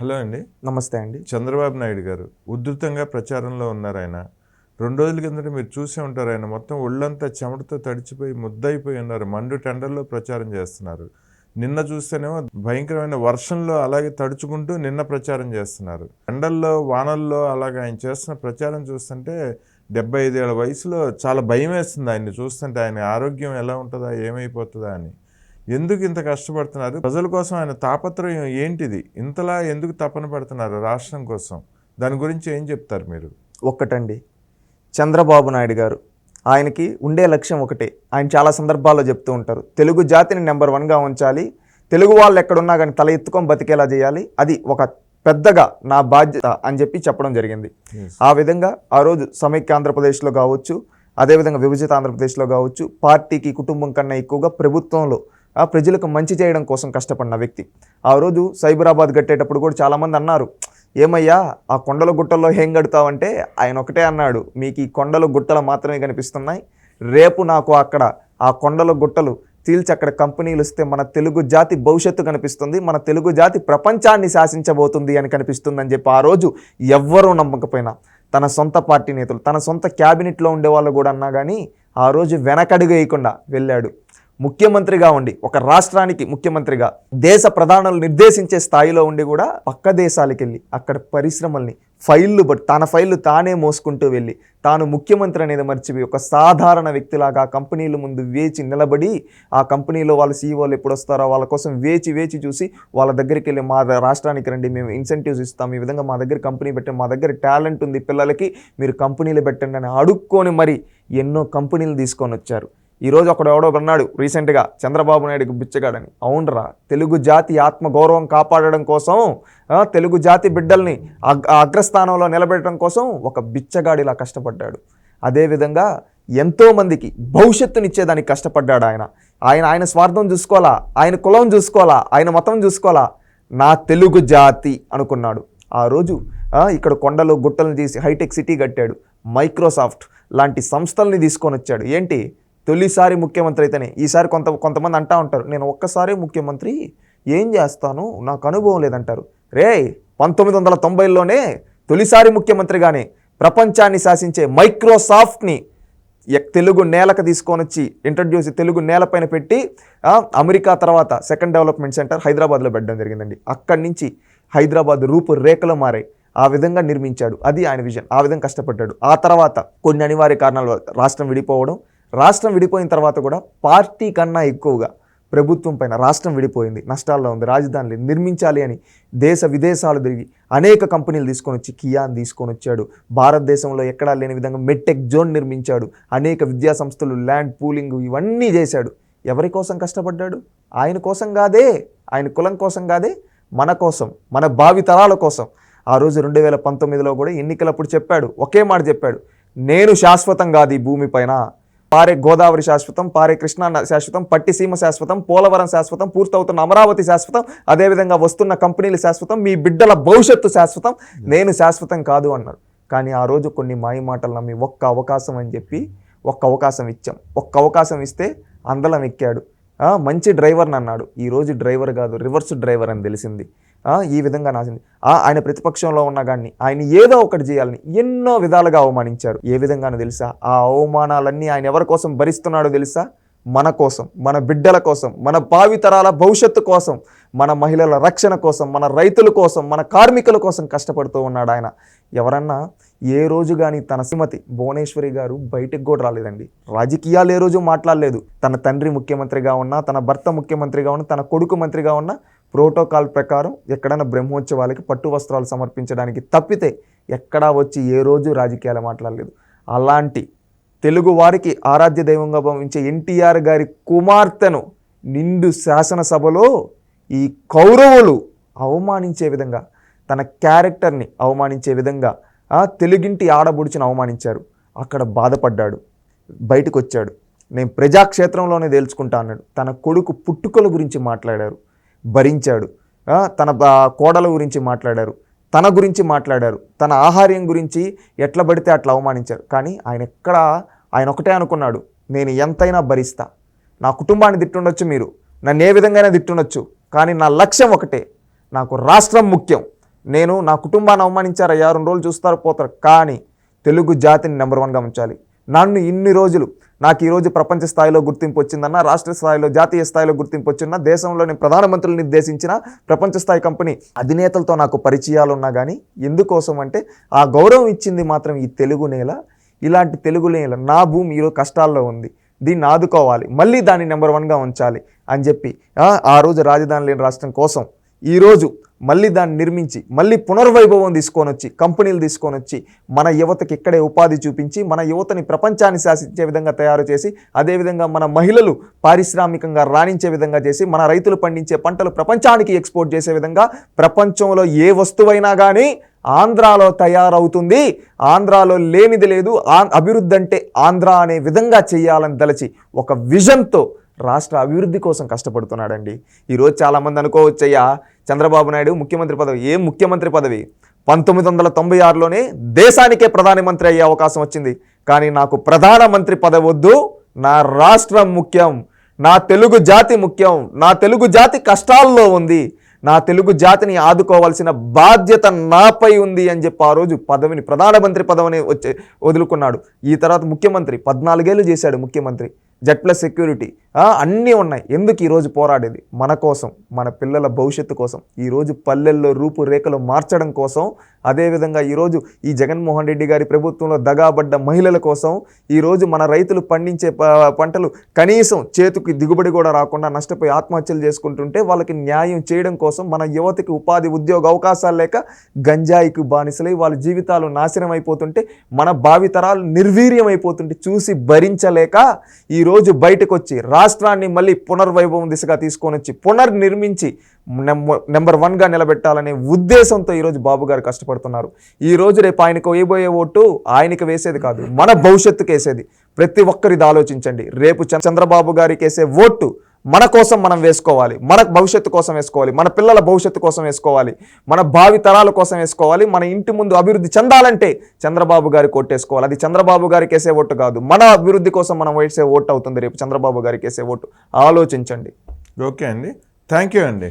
Hello అండి. నమస్తే అండి. చంద్రబాబు నాయుడు గారు ఉధృతంగా ప్రచారంలో ఉన్నారు ఆయన. రెండు రోజుల కిందట మీరు చూసే ఉంటారు ఆయన. మొత్తం ఒళ్ళంతా చెమటతో తడిచిపోయి ముద్దయిపోయి ఉన్నారు. మండు టెండర్లో ప్రచారం చేస్తున్నారు. నిన్న చూస్తేనేమో భయంకరమైన వర్షంలో అలాగే తడుచుకుంటూ నిన్న ప్రచారం చేస్తున్నారు. ఎండల్లో వానల్లో అలాగే ఆయన చేస్తున్న ప్రచారం చూస్తుంటే డెబ్బై ఐదేళ్ళ వయసులో చాలా భయం వేస్తుంది ఆయన్ని చూస్తుంటే. ఆయన ఆరోగ్యం ఎలా ఉంటుందా ఏమైపోతుందా అని. ఎందుకు ఇంత కష్టపడుతున్నారు? ప్రజల కోసం ఆయన తాపత్రయం ఏంటిది? ఇంతలా ఎందుకు తపన పడుతున్నారు రాష్ట్రం కోసం? దాని గురించి ఏం చెప్తారు మీరు? ఒక్కటండి. చంద్రబాబు నాయుడు గారు ఆయనకి ఉండే లక్ష్యం ఒకటే. ఆయన చాలా సందర్భాల్లో చెప్తూ ఉంటారు. తెలుగు జాతిని నెంబర్ వన్గా ఉంచాలి. తెలుగు వాళ్ళు ఎక్కడున్నా కానీ తల ఎత్తుకొని బతికేలా చేయాలి. అది ఒక పెద్దగా నా బాధ్యత అని చెప్పి చెప్పడం జరిగింది. ఆ విధంగా ఆ రోజు సమైక్య ఆంధ్రప్రదేశ్లో కావచ్చు అదేవిధంగా విభజిత ఆంధ్రప్రదేశ్లో కావచ్చు పార్టీకి కుటుంబం కన్నా ఎక్కువగా ప్రభుత్వంలో ఆ ప్రజలకు మంచి చేయడం కోసం కష్టపడిన వ్యక్తి. ఆ రోజు సైబరాబాద్ కట్టేటప్పుడు కూడా చాలామంది అన్నారు ఏమయ్యా ఆ కొండల గుట్టల్లో ఏం కడతావంటే? ఆయన ఒకటే అన్నాడు మీకు ఈ కొండలు గుట్టలు మాత్రమే కనిపిస్తున్నాయి. రేపు నాకు అక్కడ ఆ కొండల గుట్టలు తీల్చి అక్కడ కంపెనీలు ఇస్తే మన తెలుగు జాతి భవిష్యత్తు కనిపిస్తుంది మన తెలుగు జాతి ప్రపంచాన్ని శాసించబోతుంది అని కనిపిస్తుంది అని చెప్పి ఆ రోజు ఎవ్వరూ నమ్మకపోయినా. తన సొంత పార్టీ నేతలు తన సొంత క్యాబినెట్లో ఉండే వాళ్ళు కూడా అన్నా కానీ ఆ రోజు వెనకడుగు వేయకుండా వెళ్ళాడు. ముఖ్యమంత్రిగా ఉండి ఒక రాష్ట్రానికి ముఖ్యమంత్రిగా దేశ ప్రధానులు నిర్దేశించే స్థాయిలో ఉండి కూడా పక్క దేశాలకు వెళ్ళి అక్కడ పరిశ్రమల్ని ఫైళ్ళు బట్టి తన ఫైళ్ళు తానే మోసుకుంటూ వెళ్ళి తాను ముఖ్యమంత్రి అనేది మర్చిపోయి ఒక సాధారణ వ్యక్తిలాగా ఆ కంపెనీల ముందు వేచి నిలబడి ఆ కంపెనీలో వాళ్ళ సీఈఓలు ఎప్పుడు వస్తారో వాళ్ళ కోసం వేచి వేచి చూసి వాళ్ళ దగ్గరికి వెళ్ళి మా రాష్ట్రానికి రండి మేము ఇన్సెంటివ్స్ ఇస్తాం ఈ విధంగా మా దగ్గర కంపెనీ పెట్టండి మా దగ్గర టాలెంట్ ఉంది పిల్లలకి మీరు కంపెనీలు పెట్టండి అని అడుక్కొని మరి ఎన్నో కంపెనీలు తీసుకొని వచ్చారు ఈరోజు అక్కడ ఎవడో అన్నాడు రీసెంట్గా చంద్రబాబు నాయుడుకి బిచ్చగాడని. అవునరా తెలుగు జాతి ఆత్మ గౌరవం కాపాడడం కోసం తెలుగు జాతి బిడ్డల్ని అగ్రస్థానంలో నిలబెట్టడం కోసం ఒక బిచ్చగాడిలా కష్టపడ్డాడు. అదేవిధంగా ఎంతోమందికి భవిష్యత్తునిచ్చేదానికి కష్టపడ్డాడు ఆయన. ఆయన ఆయన స్వార్థం చూసుకోవాలా? ఆయన కులం చూసుకోవాలా? ఆయన మతం చూసుకోవాలా? నా తెలుగు జాతి అనుకున్నాడు. ఆ రోజు ఇక్కడ కొండలు గుట్టలను తీసి హైటెక్ సిటీ కట్టాడు. మైక్రోసాఫ్ట్ లాంటి సంస్థల్ని తీసుకొని వచ్చాడు. ఏంటి? తొలిసారి ముఖ్యమంత్రి అయితేనే. ఈసారి కొంత కొంతమంది అంటా ఉంటారు నేను ఒక్కసారి ముఖ్యమంత్రి ఏం చేస్తాను? నాకు అనుభవం లేదంటారు. రే పంతొమ్మిది వందల తొంభైలోనే తొలిసారి ముఖ్యమంత్రిగానే ప్రపంచాన్ని శాసించే మైక్రోసాఫ్ట్ని ఎక్- తెలుగు నేలకు తీసుకొని వచ్చి ఇంట్రడ్యూస్ తెలుగు నేలపైన పెట్టి అమెరికా తర్వాత సెకండ్ డెవలప్మెంట్ సెంటర్ హైదరాబాద్లో పెట్టడం జరిగిందండి. అక్కడి నుంచి హైదరాబాద్ రూపురేఖలు మారాయి. ఆ విధంగా నిర్మించాడు. అది ఆయన విజన్. ఆ విధంగా కష్టపడ్డాడు. ఆ తర్వాత కొన్ని అనివార్య కారణాల రాష్ట్రం విడిపోవడం రాష్ట్రం విడిపోయిన తర్వాత కూడా పార్టీ కన్నా ఎక్కువగా ప్రభుత్వం పైన రాష్ట్రం విడిపోయింది నష్టాల్లో ఉంది రాజధానిని నిర్మించాలి అని దేశ విదేశాలు తిరిగి అనేక కంపెనీలు తీసుకొని వచ్చి కియాన్ తీసుకొని వచ్చాడు. భారతదేశంలో ఎక్కడా లేని విధంగా మెట్టెక్ జోన్ నిర్మించాడు. అనేక విద్యా సంస్థలు ల్యాండ్ పూలింగ్ ఇవన్నీ చేశాడు. ఎవరి కోసం కష్టపడ్డాడు? ఆయన కోసం కాదే ఆయన కులం కోసం కాదే మన కోసం మన భావి తరాల కోసం. ఆ రోజు రెండు వేల పంతొమ్మిదిలో కూడా ఎన్నికలప్పుడు చెప్పాడు ఒకే మాట చెప్పాడు నేను శాశ్వతం కాదు ఈ భూమిపైన పారే గోదావరి శాశ్వతం పారే కృష్ణా శాశ్వతం పట్టిసీమ శాశ్వతం పోలవరం శాశ్వతం పూర్తవుతున్న అమరావతి శాశ్వతం అదేవిధంగా వస్తున్న కంపెనీలు శాశ్వతం మీ బిడ్డల భవిష్యత్తు శాశ్వతం నేను శాశ్వతం కాదు అన్నాడు కానీ ఆ రోజు కొన్ని మాయ మాటలు నమ్మి ఒక్క అవకాశం అని చెప్పి ఒక్క అవకాశం ఇచ్చాం. ఒక్క అవకాశం ఇస్తే అందలం ఎక్కాడు. మంచి డ్రైవర్ని అన్నాడు. ఈరోజు డ్రైవర్ కాదు రివర్స్ డ్రైవర్ అని తెలిసింది. ఈ విధంగా నాశనం ఆయన ప్రతిపక్షంలో ఉన్న కానీ ఆయన ఏదో ఒకటి చేయాలని ఎన్నో విధాలుగా అవమానించారు. ఏ విధంగానో తెలుసా? ఆ అవమానాలన్నీ ఆయన ఎవరి కోసం భరిస్తున్నాడో తెలుసా? మన కోసం మన బిడ్డల కోసం మన భావితరాల భవిష్యత్తు కోసం మన మహిళల రక్షణ కోసం మన రైతుల కోసం మన కార్మికుల కోసం కష్టపడుతూ ఉన్నాడు ఆయన. ఎవరన్నా ఏ రోజు కానీ తన శ్రీమతి భువనేశ్వరి గారు బయటకు కూడా రాలేదండి. రాజకీయాలు ఏ రోజు మాట్లాడలేదు. తన తండ్రి ముఖ్యమంత్రిగా ఉన్నా తన భర్త ముఖ్యమంత్రిగా ఉన్నా తన కొడుకు మంత్రిగా ఉన్నా ప్రోటోకాల్ ప్రకారం ఎక్కడైనా బ్రహ్మోత్సవాలకి పట్టు వస్త్రాలు సమర్పించడానికి తప్పితే ఎక్కడా వచ్చి ఏ రోజు రాజకీయాలు మాట్లాడలేదు. అలాంటి తెలుగు వారికి ఆరాధ్య దైవంగా భావించే ఎన్టీఆర్ గారి కుమార్తెను నిండు శాసనసభలో ఈ కౌరవులు అవమానించే విధంగా తన క్యారెక్టర్ని అవమానించే విధంగా తెలుగింటి ఆడబుడిచిని అవమానించారు. అక్కడ బాధపడ్డాడు. బయటకు వచ్చాడు నేను ప్రజాక్షేత్రంలోనే తేల్చుకుంటా అన్నాడు. తన కొడుకు పుట్టుకల గురించి మాట్లాడారు. భరించాడు. తన కోడల గురించి మాట్లాడారు. తన గురించి మాట్లాడారు. తన ఆహార్యం గురించి ఎట్లా పడితే అట్లా అవమానించారు. కానీ ఆయన ఎక్కడ ఆయన ఒకటే అనుకున్నాడు. నేను ఎంతైనా భరిస్తా. నా కుటుంబాన్ని తిట్టుండొచ్చు మీరు. నన్ను ఏ విధంగానే తిట్టుండొచ్చు. కానీ నా లక్ష్యం ఒకటే. నాకు రాష్ట్రం ముఖ్యం. నేను నా కుటుంబాన్ని అవమానించారా రెండు రోజులు చూస్తారు పోతారు. కానీ తెలుగు జాతిని నెంబర్ వన్గా ఉంచాలి. నన్ను ఇన్ని రోజులు నాకు ఈరోజు ప్రపంచ స్థాయిలో గుర్తింపు వచ్చిందన్న రాష్ట్ర స్థాయిలో జాతీయ స్థాయిలో గుర్తింపు వచ్చిన దేశంలోని ప్రధానమంత్రులు నిర్దేశించిన ప్రపంచ స్థాయి కంపెనీ అధినేతలతో నాకు పరిచయాలు ఉన్నా కానీ ఎందుకోసం అంటే ఆ గౌరవం ఇచ్చింది మాత్రం ఈ తెలుగు నేల. ఇలాంటి తెలుగు నేల నా భూమి ఈరోజు కష్టాల్లో ఉంది. దీన్ని ఆదుకోవాలి. మళ్ళీ దాన్ని నెంబర్ వన్గా ఉంచాలి అని చెప్పి ఆ, ఆ రోజు రాజధాని లేని రాష్ట్రం కోసం ఈరోజు మళ్ళీ దాన్ని నిర్మించి మళ్ళీ పునర్వైభవం తీసుకొని వచ్చి కంపెనీలు తీసుకొని వచ్చి మన యువతకి ఇక్కడే ఉపాధి చూపించి మన యువతని ప్రపంచాన్ని శాసించే విధంగా తయారు చేసి అదేవిధంగా మన మహిళలు పారిశ్రామికంగా రాణించే విధంగా చేసి మన రైతులు పండించే పంటలు ప్రపంచానికి ఎక్స్పోర్ట్ చేసే విధంగా ప్రపంచంలో ఏ వస్తువైనా కానీ ఆంధ్రాలో తయారవుతుంది. ఆంధ్రాలో లేనిది లేదు. ఆ- అభివృద్ధి అంటే ఆంధ్ర అనే విధంగా చేయాలని తలచి ఒక విజన్తో రాష్ట్ర అభివృద్ధి కోసం కష్టపడుతున్నాడండి. ఈరోజు చాలామంది అనుకోవచ్చయ్యా చంద్రబాబు నాయుడు ముఖ్యమంత్రి పదవి. ఏం ముఖ్యమంత్రి పదవి? పంతొమ్మిది వందల తొంభై ఆరులోనే దేశానికే ప్రధానమంత్రి అయ్యే అవకాశం వచ్చింది. కానీ నాకు ప్రధానమంత్రి పదవి వద్దు. నా రాష్ట్రం ముఖ్యం. నా తెలుగు జాతి ముఖ్యం. నా తెలుగు జాతి కష్టాల్లో ఉంది. నా తెలుగు జాతిని ఆదుకోవాల్సిన బాధ్యత నాపై ఉంది అని చెప్పి ఆ రోజు పదవిని ప్రధానమంత్రి పదవిని వచ్చే వదులుకున్నాడు. ఈ తర్వాత ముఖ్యమంత్రి పద్నాలుగేళ్ళు చేశాడు ముఖ్యమంత్రి. Z plus security. అన్నీ ఉన్నాయి. ఎందుకు ఈరోజు పోరాడేది? మన కోసం మన పిల్లల భవిష్యత్తు కోసం. ఈరోజు పల్లెల్లో రూపురేఖలు మార్చడం కోసం. అదేవిధంగా ఈరోజు ఈ జగన్మోహన్ రెడ్డి గారి ప్రభుత్వంలో దగాబడ్డ మహిళల కోసం. ఈరోజు మన రైతులు పండించే ప- పంటలు కనీసం చేతికి దిగుబడి కూడా రాకుండా నష్టపోయి ఆత్మహత్యలు చేసుకుంటుంటే వాళ్ళకి న్యాయం చేయడం కోసం మన యువతకి ఉపాధి ఉద్యోగ అవకాశాలు లేక గంజాయికి బానిసలై వాళ్ళ జీవితాలు నాశనం అయిపోతుంటే మన భావితరాలు నిర్వీర్యం అయిపోతుంటే చూసి భరించలేక ఈరోజు బయటకు వచ్చి రాష్ట్రాన్ని మళ్ళీ పునర్వైభవం దిశగా తీసుకొని వచ్చి పునర్నిర్మించి నెంబర్ వన్గా నిలబెట్టాలనే ఉద్దేశంతో ఈరోజు బాబు గారు కష్టపడుతున్నారు. ఈ రోజు రేపు ఆయనకు వేయబోయే ఓటు ఆయనకి వేసేది కాదు మన భవిష్యత్తుకు వేసేది. ప్రతి ఒక్కరిది ఆలోచించండి. రేపు చంద్రబాబు గారికి వేసే ఓటు మన కోసం మనం వేసుకోవాలి మన భవిష్యత్తు కోసం వేసుకోవాలి మన పిల్లల భవిష్యత్తు కోసం వేసుకోవాలి మన భావి తరాల కోసం వేసుకోవాలి మన ఇంటి ముందు అభివృద్ధి చెందాలంటే చంద్రబాబు గారికి ఓటేసుకోవాలి అది చంద్రబాబు గారికి వేసే ఓటు కాదు మన అభివృద్ధి కోసం మనం వేసే ఓటు అవుతుంది రేపు చంద్రబాబు గారికి వేసే ఓటు. ఆలోచించండి. ఓకే అండి. థ్యాంక్ యూ అండి.